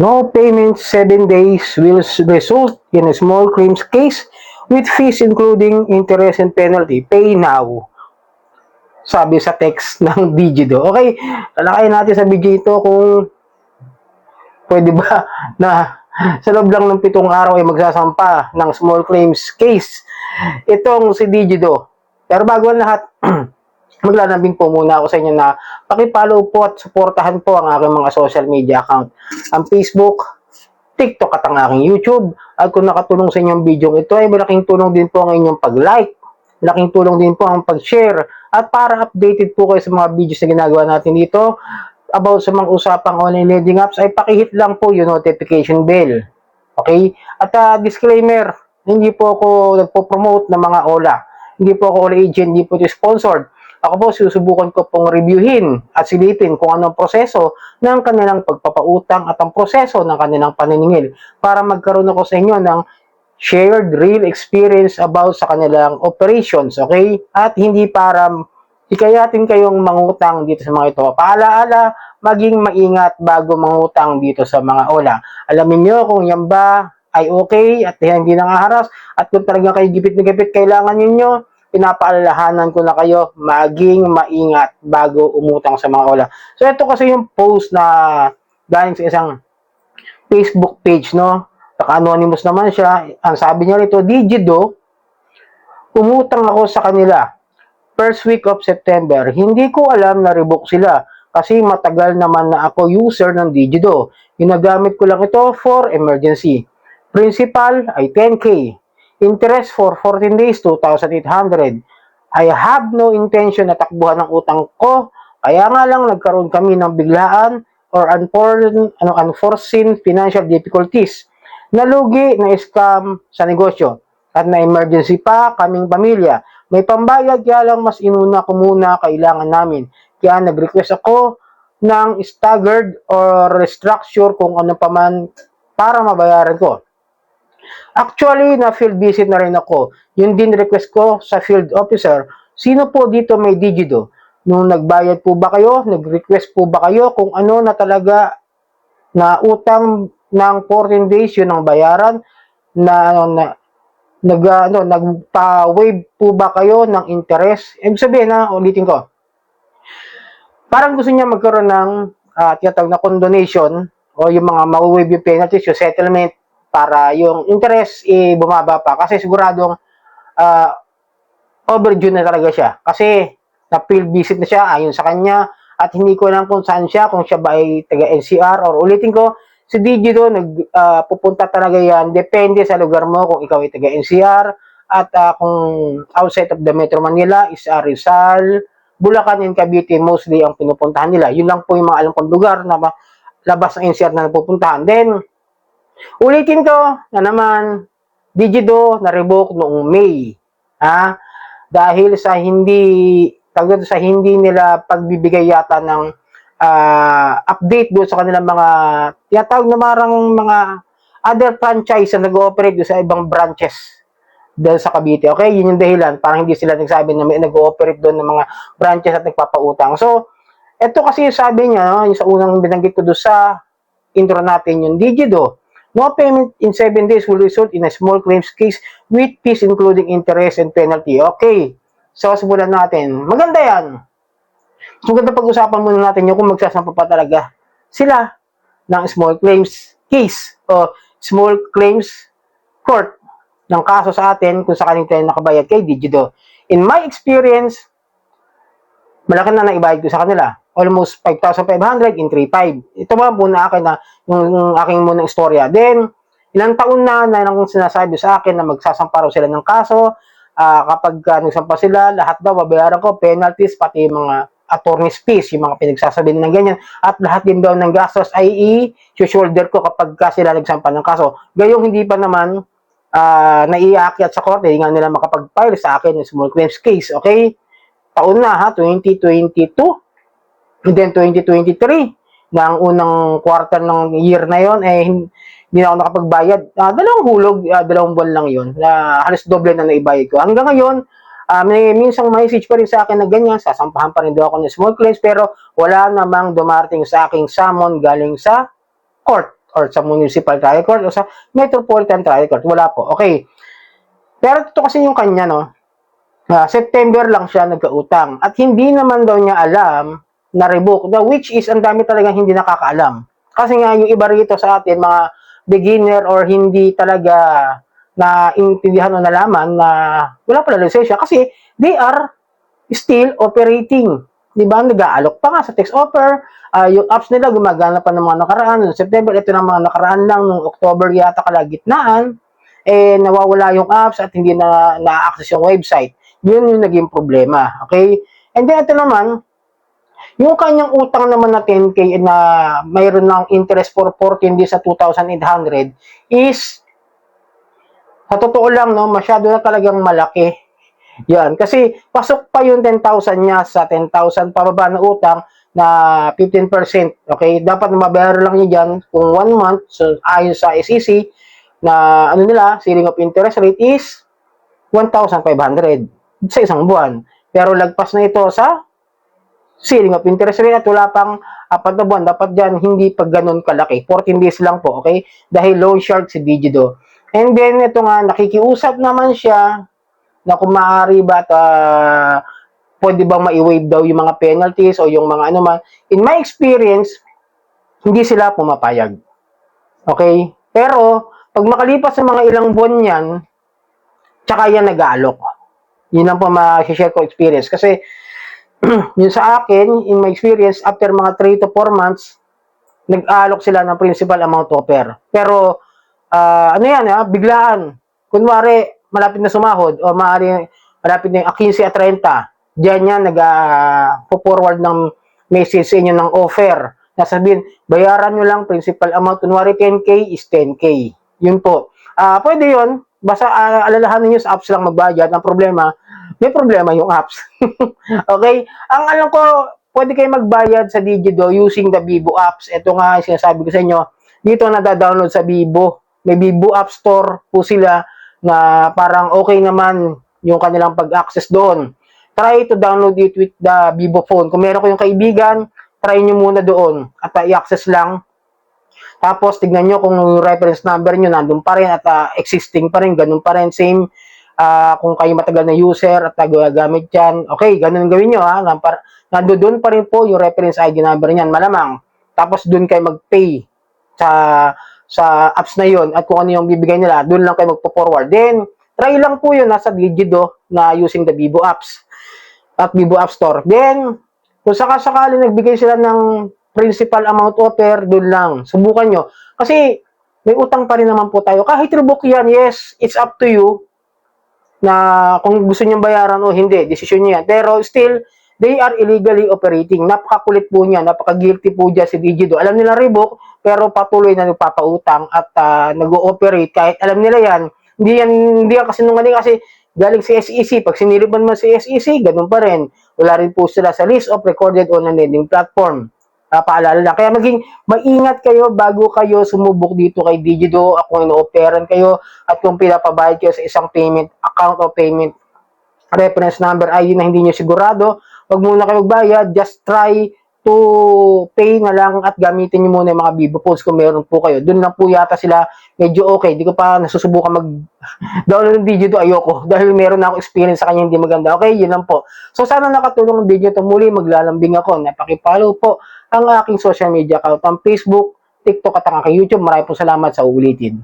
No payment 7 days will result in a small claims case with fees including interest and penalty. Pay now. Sabi sa text ng Digido. Okay, lalakayin natin sa video ito kung pwede ba na sa loob lang ng pitong araw ay magsasampa ng small claims case itong si Digido. Pero bago ang lahat, maglalambing po muna ako sa inyo na pakipollow po at suportahan po ang aking mga social media account. Ang Facebook, TikTok at ang aking YouTube. At kung nakatulong sa inyong video ito ay malaking tulong din po ang inyong pag-like. Malaking tulong din po ang pag-share. At para updated po kayo sa mga videos na ginagawa natin dito about sa mga usapang online lending apps ay pakihit lang po yung notification bell. Okay? At uh, disclaimer, hindi po ako nagpo-promote ng mga OLA. Hindi po ako OLA agent, hindi po ito sponsored. Ako po susubukan ko pong reviewin at silipin kung anong proseso ng kanilang pagpapautang at ang proseso ng kanilang paniningil para magkaroon ako sa inyo ng shared real experience about sa kanilang operations, okay? At hindi para hikayatin kayong mangutang dito sa mga ito. Paalaala, maging maingat bago mangutang dito sa mga ola. Alamin nyo kung yan ba ay okay at hindi nangaharas at kung talaga kayo gipit na gipit kailangan ninyo pinapaalalahanan ko na kayo maging maingat bago umutang sa mga ola. So ito kasi yung post na galing sa isang Facebook page, no? Naka-anonymous naman siya. Ang sabi niya rito, Digido, umutang ako sa kanila. First week of September, hindi ko alam na revoke sila kasi matagal naman na ako user ng Digido. Ginagamit ko lang ito for emergency. Principal ay 10K. Interest for 14 days, 2,800. I have no intention na takbuhan ng utang ko, kaya nga lang nagkaroon kami ng biglaan or unforeseen, ano, unforeseen financial difficulties. Nalugi na scam sa negosyo at na emergency pa kaming pamilya. May pambayad kaya lang mas inuna ko muna kailangan namin. Kaya nag-request ako ng staggered or restructure kung ano pa man para mabayaran ko. Actually, na field visit na rin ako. Yun din request ko sa field officer. Sino po dito may digido? Nung nagbayad po ba kayo? Nag-request po ba kayo kung ano na talaga na utang ng 14 days yun ang bayaran na, ano, na nag ano nagpa-waive po ba kayo ng interest? Ibig sabihin na ulitin ko. Parang gusto niya magkaroon ng uh, tiyatawag na condonation o yung mga ma-waive yung penalties, yung settlement para yung interest eh, bumaba pa. Kasi siguradong uh, overdue na talaga siya. Kasi na field visit na siya ayon sa kanya. At hindi ko alam kung saan siya kung siya ba ay taga NCR or ulitin ko si Digito nag uh, pupunta talaga yan. Depende sa lugar mo kung ikaw ay taga NCR at uh, kung outside of the Metro Manila is uh, Rizal Bulacan and Cavite mostly ang pinupuntahan nila. Yun lang po yung mga alam kong lugar na labas ng NCR na napupuntahan. Then Ulitin ko na naman, Digido na-revoke noong May. Ha? Dahil sa hindi tagod sa hindi nila pagbibigay yata ng uh, update doon sa kanilang mga tiyatawag na marang mga other franchise na nag-ooperate doon sa ibang branches dahil sa Cavite. Okay, yun yung dahilan. Parang hindi sila nagsabi na may nag-ooperate doon ng mga branches at nagpapautang. So, ito kasi sabi niya, no, yung sa unang binanggit ko doon sa intro natin, yung Digido, No payment in 7 days will result in a small claims case with fees including interest and penalty. Okay. So, simulan natin. Maganda yan. Maganda pag-usapan muna natin yung kung magsasampa pa talaga sila ng small claims case o small claims court ng kaso sa atin kung sakaling tayo nakabayad kay Digido. In my experience, malaki na naibayad ko sa kanila almost 5,500 in 3,500. Ito ba muna akin na yung, yung aking munang istorya. Then, ilang taon na na nang sinasabi sa akin na magsasampa raw sila ng kaso. Uh, kapag uh, nagsampa sila, lahat daw babayaran ko, penalties, pati mga attorney's fees, yung mga pinagsasabi ng ganyan. At lahat din daw ng gastos ay i-shoulder ko kapag ka sila nagsampa ng kaso. Gayong hindi pa naman uh, naiaakyat sa korte, hindi nga nila makapag-file sa akin ng small claims case. Okay? Taon na ha, 2022 And then 2023, na ang unang quarter ng year na yon eh hindi na ako nakapagbayad. Uh, dalawang hulog, uh, dalawang buwan lang yon na halos doble na naibayad ko. Hanggang ngayon, uh, may minsang message pa rin sa akin na ganyan, sasampahan pa rin daw ako ng small claims, pero wala namang dumarating sa aking summon galing sa court or sa municipal trial court o sa metropolitan trial court. Wala po. Okay. Pero ito kasi yung kanya, no? Ah, September lang siya nagkautang. At hindi naman daw niya alam na revoke. The which is, ang dami talagang hindi nakakaalam. Kasi nga, yung iba rito sa atin, mga beginner or hindi talaga na intindihan o nalaman na wala pala lisensya kasi they are still operating. Di ba? Nag-aalok pa nga sa text offer. Ah, yung apps nila gumagana pa ng mga nakaraan. Noong September, ito ng mga nakaraan lang. Noong October yata kalagitnaan. Eh, nawawala yung apps at hindi na na-access yung website. Yun yung naging problema. Okay? And then ito naman, yung kanyang utang naman na 10K na mayroon ng interest for 14 days sa 2,800 is sa totoo lang, no, masyado na talagang malaki. Yan. Kasi pasok pa yung 10,000 niya sa 10,000 pababa na utang na 15%. Okay? Dapat mabayaran lang niya dyan kung 1 month. So, ayon sa SEC na ano nila, ceiling of interest rate is 1,500 sa isang buwan. Pero lagpas na ito sa ceiling of interest rate at wala pang apat na buwan. Dapat dyan hindi pa ganun kalaki. 14 days lang po, okay? Dahil loan shark si Digido. And then, ito nga, nakikiusap naman siya na kung maaari ba at ah, pwede bang ma-waive daw yung mga penalties o yung mga ano man. In my experience, hindi sila pumapayag. Okay? Pero, pag makalipas sa mga ilang buwan yan, tsaka yan nag-aalok. Yun ang po ma-share ko experience. Kasi, yun sa akin, in my experience, after mga 3 to 4 months, nag-aalok sila ng principal amount offer. Pero, ah, ano yan, ha? biglaan. Kunwari, malapit na sumahod o maaari malapit na yung 15 at 30, diyan yan nag-forward ng message sa inyo ng offer. Na sabihin, bayaran nyo lang principal amount. Kunwari 10K is 10K. Yun po. Ah, pwede yun. Basta ah, alalahanin nyo sa apps lang magbayad. Ang problema, may problema yung apps. okay? Ang alam ko, pwede kayo magbayad sa Digido using the Vivo apps. Ito nga, sinasabi ko sa inyo, dito nada-download sa Vivo. May Vivo App Store po sila na parang okay naman yung kanilang pag-access doon. Try to download it with the Vivo phone. Kung meron kayong kaibigan, try nyo muna doon at uh, i-access lang. Tapos, tignan nyo kung yung reference number nyo nandun pa rin at uh, existing pa rin, ganun pa rin, same. Ah, kung kayo matagal na user at uh, gagamit yan, okay, ganun gawin nyo ha. Nandoon pa rin po yung reference ID number niyan, malamang. Tapos, doon kayo mag-pay sa sa apps na yon at kung ano yung bibigay nila, doon lang kayo magpo-forward. Then, try lang po yun nasa Digido na using the Vivo apps at Vivo App Store. Then, kung sakasakali nagbigay sila ng principal amount offer, doon lang. Subukan nyo. Kasi, may utang pa rin naman po tayo. Kahit rebook yan, yes, it's up to you na kung gusto nyo bayaran o hindi, desisyon nyo yan. Pero still, they are illegally operating. Napakakulit po niya, napaka-guilty po dyan si Digido. Alam nila rebook, pero patuloy na nagpapautang at ah, nag-ooperate kahit alam nila yan. Hindi yan, hindi yan kasi nungaling kasi galing si SEC. Pag siniliban mo si SEC, ganun pa rin. Wala rin po sila sa list of recorded online lending platform. Ah, paalala lang. Kaya maging maingat kayo bago kayo sumubok dito kay Digido kung ino-operan kayo at kung pinapabayad kayo sa isang payment account o payment reference number ID na hindi nyo sigurado, wag muna kayo magbayad, just try to pay na lang at gamitin nyo muna yung mga Vivo phones kung meron po kayo. Doon lang po yata sila medyo okay. Di ko pa nasusubukan mag download ng video to ayoko dahil meron na ako experience sa kanya hindi maganda. Okay, yun lang po. So sana nakatulong ang video to muli. Maglalambing ako. Napakipollow po ang aking social media account, ang Facebook, TikTok at ang aking YouTube. Maraming po salamat sa ulitin.